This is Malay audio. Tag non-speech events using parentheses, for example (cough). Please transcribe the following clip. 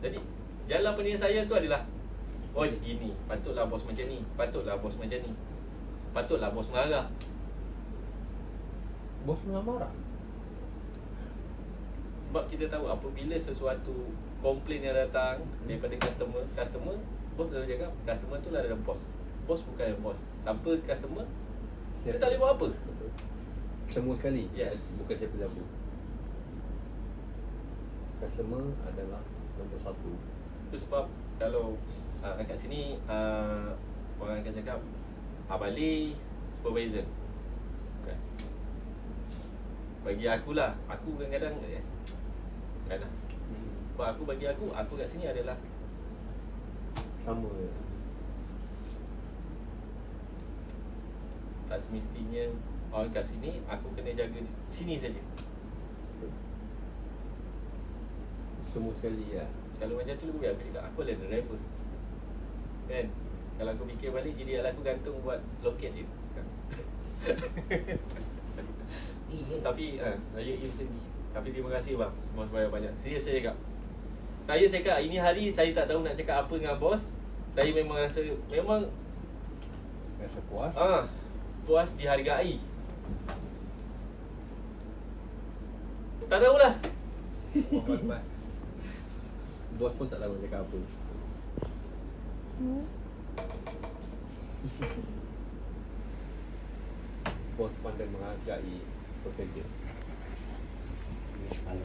Jadi jalan pendirian saya tu adalah Oh gini, patutlah bos macam ni Patutlah bos macam ni Patutlah bos marah Bos tengah marah. Sebab kita tahu apabila sesuatu komplain yang datang daripada customer, customer bos selalu cakap customer tu lah ada bos. Bos bukan bos. Tanpa customer kita tak boleh buat apa. Betul. Semua sekali. Yes. Bukan siapa-siapa. Customer adalah nombor satu. Itu sebab kalau uh, kat sini uh, orang akan cakap Abali supervisor. Bukan. Bagi akulah, aku kadang-kadang eh, bukan lah. Sebab aku bagi aku, aku kat sini adalah Sama. tak semestinya orang kat sini aku kena jaga sini saja. Semua sekali ya. Kalau macam tu lebih aku cakap aku adalah driver. Kan? Kalau aku fikir balik jadi aku gantung buat loket je sekarang. (laughs) Tapi ha, saya im sendiri. Tapi terima kasih bang. Bos bayar banyak. Serius saya cakap. Saya cakap ini hari saya tak tahu nak cakap apa dengan bos. Saya memang rasa memang Rasa puas. ah puas dihargai. Tak tahulah. Oh. Bos pun tak tahu nak cakap apa. Bos pandai menghargai pekerja.